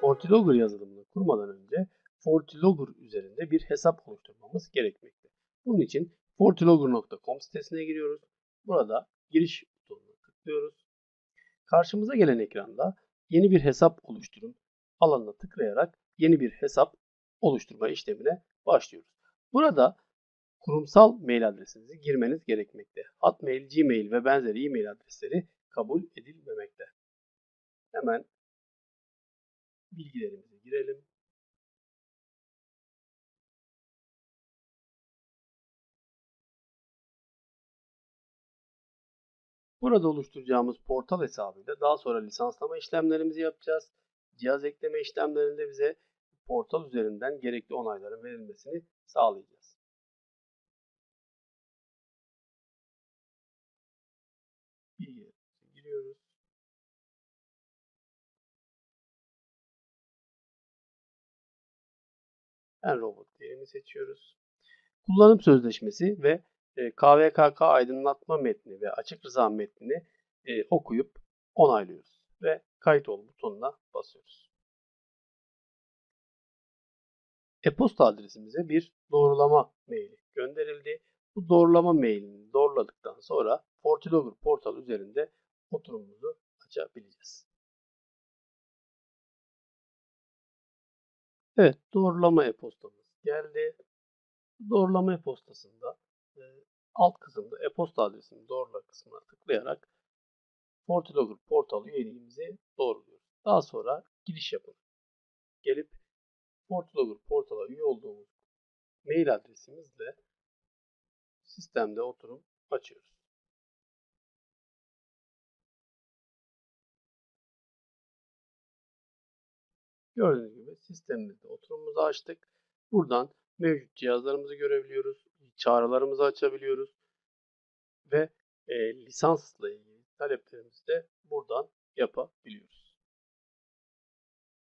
FortiLogger yazılımını kurmadan önce FortiLogger üzerinde bir hesap oluşturmamız gerekmekte. Bunun için fortilogger.com sitesine giriyoruz. Burada giriş butonuna tıklıyoruz. Karşımıza gelen ekranda yeni bir hesap oluşturun alanına tıklayarak yeni bir hesap oluşturma işlemine başlıyoruz. Burada kurumsal mail adresinizi girmeniz gerekmekte. Hotmail, Gmail ve benzeri e-mail adresleri kabul edilmemekte. Hemen bilgilerimizi girelim. Burada oluşturacağımız portal hesabıyla daha sonra lisanslama işlemlerimizi yapacağız. Cihaz ekleme işlemlerinde bize portal üzerinden gerekli onayların verilmesini sağlayacağız. En robot diyerini seçiyoruz. Kullanım sözleşmesi ve KVKK aydınlatma metni ve açık rıza metnini okuyup onaylıyoruz ve kayıt ol butonuna basıyoruz. E-posta adresimize bir doğrulama maili gönderildi. Bu doğrulama mailini doğruladıktan sonra FortiLogger portal üzerinde oturumumuzu açabileceğiz. Evet, doğrulama e-postamız geldi. Doğrulama e-postasında e, alt kısımda e-posta adresini doğrula kısmına tıklayarak FortiLogger portal üyeliğimizi doğruluyoruz. Daha sonra giriş yapın. Gelip FortiLogger portala üye olduğumuz mail adresimizle sistemde oturum açıyoruz. Gördüğünüz gibi sistemimizde oturumumuzu açtık. Buradan mevcut cihazlarımızı görebiliyoruz. Çağrılarımızı açabiliyoruz. Ve e, lisansla ilgili taleplerimizi de buradan yapabiliyoruz.